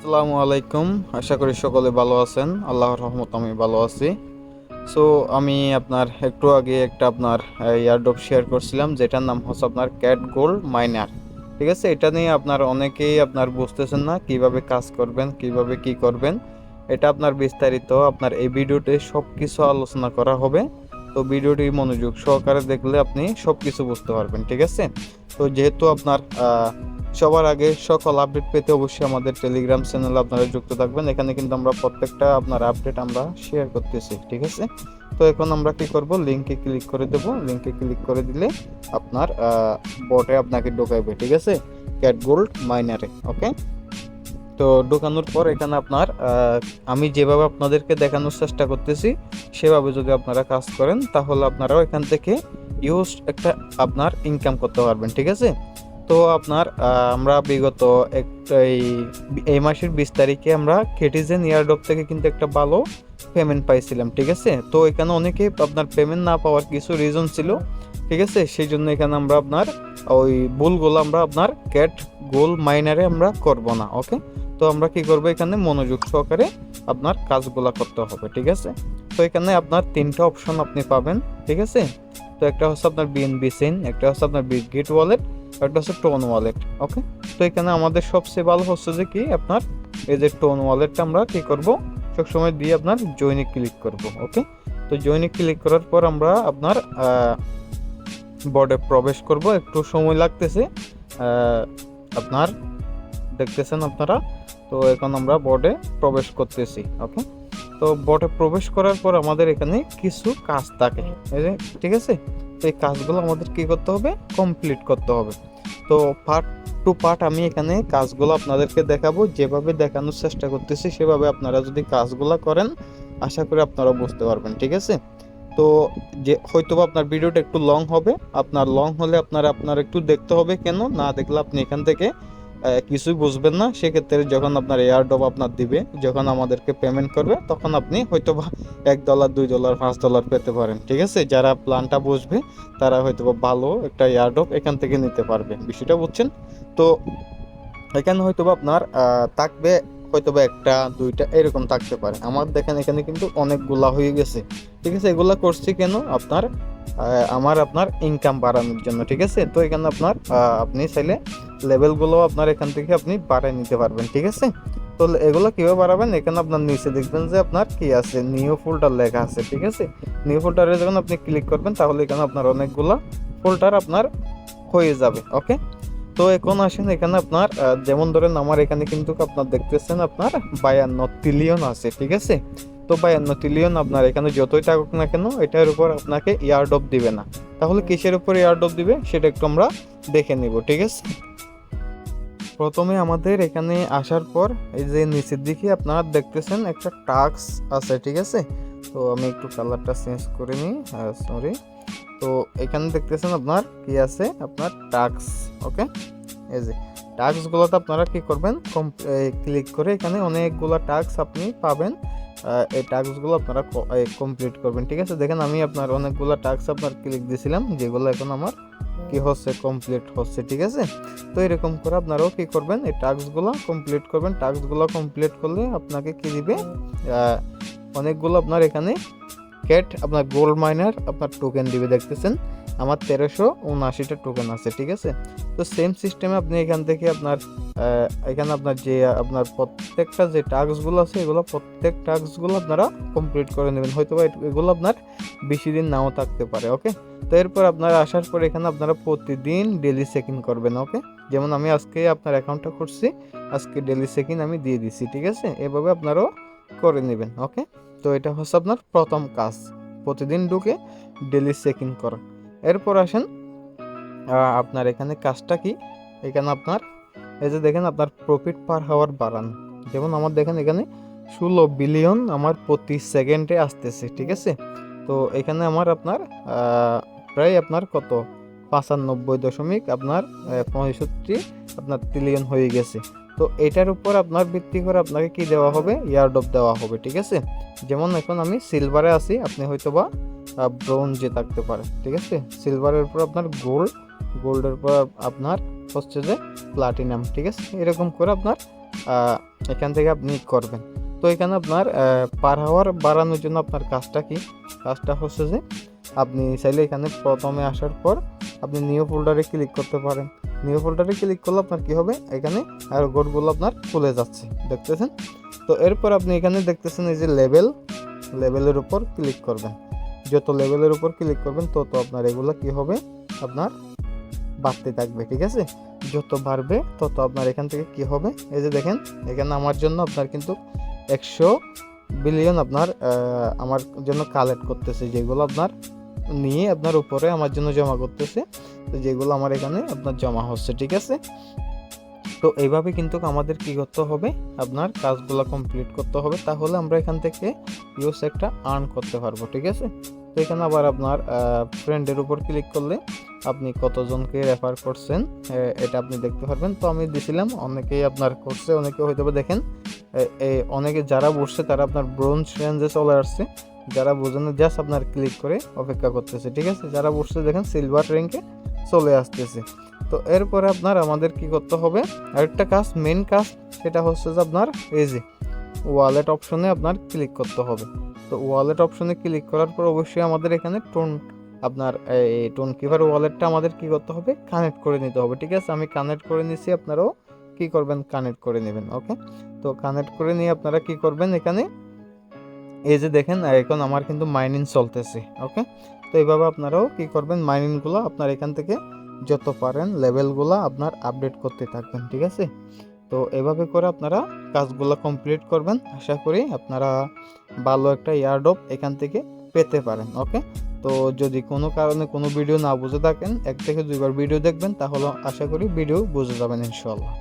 আসসালামু আলাইকুম। আশা করি সকলে ভালো আছেন। আল্লাহর রহমত আমি ভালো আছি। সো আমি আপনার একটু আগে একটা আপনার ইয়ারডপ শেয়ার করছিলাম, যেটার নাম হচ্ছে আপনার ক্যাট গোল্ড মাইনার ঠিক আছে? এটা নিয়ে আপনার অনেকেই আপনার বুঝতেছেন না, কীভাবে কাজ করবেন, কীভাবে কি করবেন। এটা আপনার বিস্তারিত আপনার এই ভিডিওতে সব কিছু আলোচনা করা হবে। তো ভিডিওটি মনোযোগ সহকারে দেখলে আপনি সব কিছু বুঝতে পারবেন, ঠিক আছে? তো যেহেতু আপনার সবার আগে সকল আপডেট পেতে অবশ্যই আমাদের টেলিগ্রাম চ্যানেলে আপনারা যুক্ত থাকবেন। এখানে কিন্তু আমরা প্রত্যেকটা আপনার আপডেট আমরা শেয়ার করতেছি, ঠিক আছে? তো এখন আমরা কি করব? লিঙ্কে ক্লিক করে দেব। লিংকে ক্লিক করে দিলে আপনার বটে আপনাকে ঢোকাইবে, ঠিক আছে? ক্যাট গোল্ড মাইনারে ওকে তো ঢোকানোর পর এখানে আপনার আমি যেভাবে আপনাদেরকে দেখানোর চেষ্টা করতেছি, সেভাবে যদি আপনারা কাজ করেন, তাহলে আপনারাও এখান থেকে ইউজ একটা আপনার ইনকাম করতে পারবেন, ঠিক আছে? তো আপনার আমরা বিগত একটা এই মাসের বিশ তারিখে আমরা কেটিজেন ইয়ারডপ থেকে কিন্তু একটা ভালো পেমেন্ট পাইছিলাম, ঠিক আছে? তো এখানে অনেকে আপনার পেমেন্ট না পাওয়ার কিছু রিজন ছিল, ঠিক আছে? সেই জন্য এখানে আমরা আপনার ওই ভুলগুলো আমরা আপনার ক্যাট গোল মাইনারে আমরা করব না ওকে তো আমরা কি করব এখানে? মনোযোগ সহকারে আপনার কাজগুলা করতে হবে, ঠিক আছে? তো এখানে আপনার তিনটা অপশন আপনি পাবেন, ঠিক আছে? তো একটা হচ্ছে আপনার বিএনবি সেন একটা হচ্ছে আপনার বিগেট ওয়ালেট একটা হচ্ছে টোন ওয়ালেট ওকে তো এখানে আমাদের সবচেয়ে ভালো হচ্ছে যে কি? আপনার এই যে টোন ওয়ালেটটা আমরা কি করব? সবসময় দিয়ে আপনার জয়েনে ক্লিক করব ওকে তো জয়েনে ক্লিক করার পর আমরা আপনার বোর্ডে প্রবেশ করব। একটু সময় লাগতেছে আপনার দেখতেছেন আপনারা? তো এখন আমরা বোর্ডে প্রবেশ করতেছি ওকে তো বোর্ডে প্রবেশ করার পর আমাদের এখানে কিছু কাজ থাকে ঠিক আছে? তো এই কাজগুলো আমাদের কি করতে হবে? কমপ্লিট করতে হবে। তো পার্ট টু পার্ট আমি এখানে কাজগুলো আপনাদেরকে দেখাবো। যেভাবে দেখানোর চেষ্টা করতেছি, সেভাবে আপনারা যদি কাজগুলো করেন, আশা করি আপনারা বুঝতে পারবেন, ঠিক আছে? তো যে হয়তো আপনার ভিডিওটা একটু লং হবে। আপনার লং হলে আপনার আপনার একটু দেখতে হবে কেন? না দেখলে আপনি এখান থেকে কিছুই বুঝবেন না। সেক্ষেত্রে যখন আপনার এয়ারডপ আপনার দিবে, যখন আমাদেরকে পেমেন্ট করবে, তখন আপনি হয়তো বা এক ডলার দুই ডলার পাঁচ ডলার পেতে পারেন, ঠিক আছে? যারা প্ল্যানটা বুঝবে, তারা হয়তো বা ভালো একটা এয়ারডপ এখান থেকে নিতে পারবে, বিষয়টা বুঝছেন? তো এখানে হয়তো বা আপনার থাকবে হয়তো বা একটা, দুইটা, এরকম থাকতে পারে। আমার দেখেন এখানে কিন্তু অনেকগুলা হয়ে গেছে, ঠিক আছে? এগুলা করছি কেন? আপনার আমার আপনার ইনকাম বাড়ানোর জন্য, ঠিক আছে? তো এখানে আপনার আপনি চাইলে লেভেলগুলো আপনার এখান থেকে আপনি বাড়ায় নিতে পারবেন, ঠিক আছে? তো এগুলো কীভাবে বাড়াবেন? এখানে আপনার নিচে দেখবেন যে আপনার কি আছে? নিউ ফোল্ডার লেখা আছে, ঠিক আছে? নিউ ফোল্ডারে যখন আপনি ক্লিক করবেন, তাহলে এখানে আপনার অনেকগুলা ফোল্ডার আপনার হয়ে যাবে ওকে তো এখন আসেন, এখানে আপনার যেমন ধরেন আমার এখানে কিন্তু আপনার দেখতেছেন আপনার বায়ান্ন ট্রিলিয়ন আছে, ঠিক আছে? তো বায়ান্ন ট্রিলিয়ন আপনার এখানে যতই থাকুক না কেন, এটার উপর আপনাকে ইয়ারডপ দিবে না। তাহলে কিসের উপর ইয়ারডপ দিবে? সেটা একটু আমরা দেখে নিব, ঠিক আছে? প্রথমে আমাদের এখানে আসার পর এই যে নিচের দিকে আপনারা দেখতেছেন একটা টাক্স আছে, ঠিক আছে? তো আমি একটু কালারটা চেঞ্জ করে নিই। সরি তো এখানে দেখতেছেন আপনার কি আছে? আপনার টাক্স ওকে? এই যে টাস্কগুলোতে আপনারা কি করবেন? কম ক্লিক করে এখানে অনেকগুলো টাস্ক আপনি পাবেন। এই টাস্কগুলো আপনারা কমপ্লিট করবেন, ঠিক আছে? দেখেন আমি আপনার অনেকগুলো টাস্ক আপনার ক্লিক দিয়েছিলাম, যেগুলো এখন আমার কি হচ্ছে কমপ্লিট হচ্ছে, ঠিক আছে? তো এরকম করে আপনারাও কি করবেন, এই টাস্কগুলো কমপ্লিট করবেন। টাস্কগুলো কমপ্লিট করলে আপনাকে কি দিবে? অনেকগুলো আপনার এখানে ক্যাট আপনার গোল্ড মাইনার আপনার টোকেন দিবে, দেখতেছেন? আমার তেরোশো উনআশিটা টোকেন আছে, ঠিক আছে? তো সেম সিস্টেমে আপনি এখান থেকে আপনার এখানে আপনার যে, আপনার প্রত্যেকটা যে টাস্কগুলো আছে, এগুলো প্রত্যেক টাস্কগুলো আপনারা কমপ্লিট করে নেবেন। হয়তো বা এগুলো আপনার বেশি দিন নাও থাকতে পারে ওকে তো এরপর আপনারা আসার পর এখানে আপনারা প্রতিদিন ডেলি চেক করবেন ওকে যেমন আমি আজকে আপনার অ্যাকাউন্টটা করছি আজকে ডেলি চেক আমি দিয়ে দিছি, ঠিক আছে? এভাবে আপনারাও করে নেবেন ওকে তো এটা হচ্ছে আপনার প্রথম কাজ। প্রতিদিন ঢুকে ডেলি চেক করা। এরপর আসেন আপনার এখানে কাজটা কি? এখানে আপনার, এই যে দেখেন আপনার প্রফিট পার হাওয়ার বাড়ান। যেমন আমার দেখেন এখানে ষোলো বিলিয়ন আমার প্রতি সেকেন্ডে আসতেছে, ঠিক আছে? তো এখানে আমার আপনার প্রায় আপনার কত? পাঁচানব্বই দশমিক আপনার পঁয়ষট্টি, আপনার ট্রিলিয়ন হয়ে গেছে। তো এটার উপর আপনার ভিত্তি করে আপনাকে কি দেওয়া হবে? ইয়ারডপ দেওয়া হবে, ঠিক আছে? যেমন এখন আমি সিলভারে আছি, আপনি হয়তো বা ব্রোঞ্জে থাকতে পারে, ঠিক আছে? সিলভারের উপর আপনার গোল্ড গোল্ডের উপর আপনার হচ্ছে যে প্লাটিনাম ঠিক আছে? এরকম করে আপনার এখান থেকে আপনি করবেন। তো এখানে আপনার পার হাওয়ার বাড়ানোর জন্য আপনার কাজটা কি? কাজটা হচ্ছে যে আপনি চাইলে এখানে প্রথমে আসার পর আপনি নিউ ফোল্ডারে ক্লিক করতে পারেন। নিউ ফোল্ডারে ক্লিক করলে আপনার কি হবে? এখানে আর গোটগুলো আপনার খুলে যাচ্ছে, দেখতেছেন? তো এরপর আপনি এখানে দেখতেছেন এই যে লেভেল লেভেলের উপর ক্লিক করবেন। যত লেভেলের উপর ক্লিক করবেন, তত আপনার এগুলো কি হবে? আপনার বাড়তে থাকবে, ঠিক আছে? যত বাড়বে, তত আপনার এখান থেকে কি হবে? এই যে দেখেন, এখানে আমার জন্য আপনার কিন্তু একশো বিলিয়ন আপনার আমার জন্য কালেক্ট করতেছে, যেগুলো আপনার নিয়ে আপনার উপরে আমার জন্য জমা করতেছে, তো যেগুলো আমার এখানে আপনার জমা হচ্ছে, ঠিক আছে? তো এইভাবে কিন্তু আমাদের কি করতে হবে? আপনার কাজগুলো কমপ্লিট করতে হবে। তাহলে আমরা এখান থেকে ইউস একটা আর্ন করতে পারব, ঠিক আছে? তো এখানে আবার আপনার ফ্রেন্ডের উপর ক্লিক করলে আপনি কতজনকে রেফার করছেন এটা আপনি দেখতে পারবেন। তো আমি দিছিলাম, অনেকেই আপনার করছে, অনেকে হয়তো দেখেন অনেকে যারা বসছে, তারা আপনার ব্রোঞ্জ রেঞ্জে চলে আসছে। যারা বোঝেন জাস্ট আপনার ক্লিক করে অপেক্ষা করতেছে, ঠিক আছে? যারা বসছে, দেখেন সিলভার র্যাঙ্কে চলে আসতেছে। তো এরপরে আপনার আমাদের কি করতে হবে? আরেকটা কাজ মেন কাজ, সেটা হচ্ছে যে আপনার এই যে ওয়ালেট অপশনে আপনার ক্লিক করতে হবে। তো ওয়ালেট অপশনে ক্লিক করার পর অবশ্যই আমাদের এখানে টোন আপনার এই টোন কিপার ওয়ালেটটা আমাদের কি করতে হবে? কানেক্ট করে নিতে হবে, ঠিক আছে? আমি কানেক্ট করে নিছি, আপনারাও কি করবেন? কানেক্ট করে নেবেন ওকে তো কানেক্ট করে নিয়ে আপনারা কি করবেন এখানে? এই যে দেখেন, এখন আমার কিন্তু মাইনিং চলতেছে ওকে তো এইভাবে আপনারাও কি করবেন? মাইনিংগুলো আপনার এখান থেকে যত পারেন লেভেলগুলো আপনার আপডেট করতে থাকবেন, ঠিক আছে? তো এভাবে করে আপনারা কাজগুলো কমপ্লিট করবেন। আশা করি আপনারা ভালো একটা ইয়ারডপ এখান থেকে পেতে পারেন ওকে তো যদি কোনো কারণে কোনো ভিডিও না বুঝে থাকেন, এক থেকে দুইবার ভিডিও দেখবেন, তাহলে আশা করি ভিডিও বুঝে যাবেন ইনশাল্লাহ